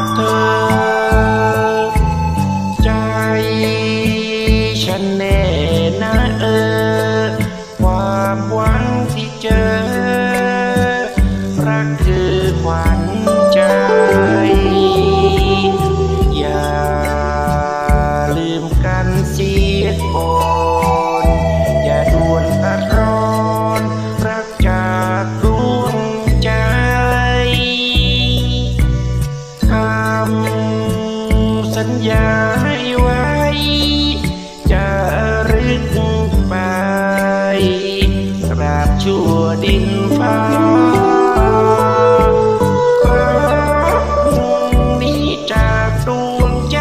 จาเธอ ใจฉันแน่นะเออ ความหวังที่เจอ รักคือขวัญใจ อย่าลืมกันเสียก่อน ญาให้ไว้ จะรึกไป ราบชั่วดินฟ้ารักนี้จากดวงใจ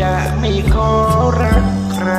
จะไม่ขอรักใคร